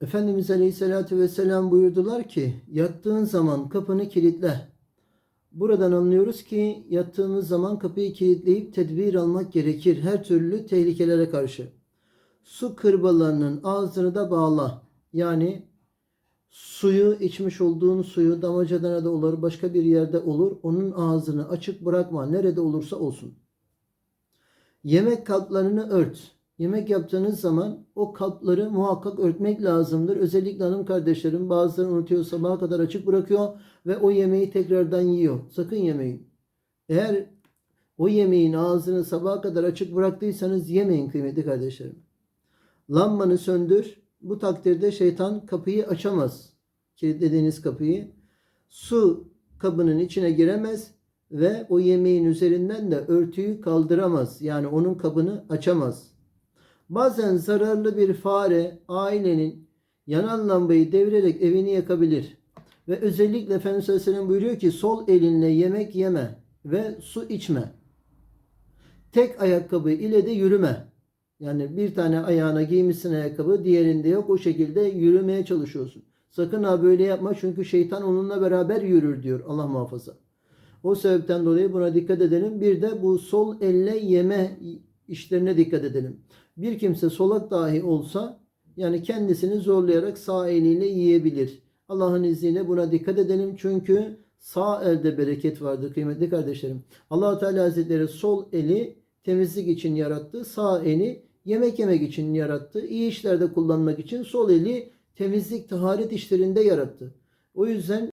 Efendimiz Aleyhisselatü Vesselam buyurdular ki yattığın zaman kapını kilitle. Buradan anlıyoruz ki yattığımız zaman kapıyı kilitleyip tedbir almak gerekir her türlü tehlikelere karşı. Su kırbalarının ağzını da bağla. Yani suyu içmiş olduğun suyu damacanada da olur başka bir yerde olur. Onun ağzını açık bırakma nerede olursa olsun. Yemek kaplarını ört. Yemek yaptığınız zaman o kapları muhakkak örtmek lazımdır. Özellikle hanım kardeşlerim bazıları unutuyor sabaha kadar açık bırakıyor ve o yemeği tekrardan yiyor. Sakın yemeyin. Eğer o yemeğin ağzını sabaha kadar açık bıraktıysanız yemeyin kıymetli kardeşlerim. Lambanı söndür. Bu takdirde şeytan kapıyı açamaz. Kilitlediğiniz kapıyı. Su kabının içine giremez ve o yemeğin üzerinden de örtüyü kaldıramaz. Yani onun kabını açamaz. Bazen zararlı bir fare ailenin yanan lambayı devirerek evini yakabilir. Ve özellikle Efendimiz Aleyhisselam buyuruyor ki sol elinle yemek yeme ve su içme. Tek ayakkabı ile de yürüme. Yani bir tane ayağına giymişsin ayakkabı, diğerinde yok. O şekilde yürümeye çalışıyorsun. Sakın ha böyle yapma çünkü şeytan onunla beraber yürür diyor Allah muhafaza. O sebepten dolayı buna dikkat edelim. Bir de bu sol elle yeme işlerine dikkat edelim. Bir kimse solak dahi olsa yani kendisini zorlayarak sağ eliyle yiyebilir. Allah'ın izniyle buna dikkat edelim çünkü sağ elde bereket vardır kıymetli kardeşlerim. allah Teala Hazretleri sol eli temizlik için yarattı. Sağ eli yemek yemek için yarattı. İyi işlerde kullanmak için sol eli temizlik, taharet işlerinde yarattı. O yüzden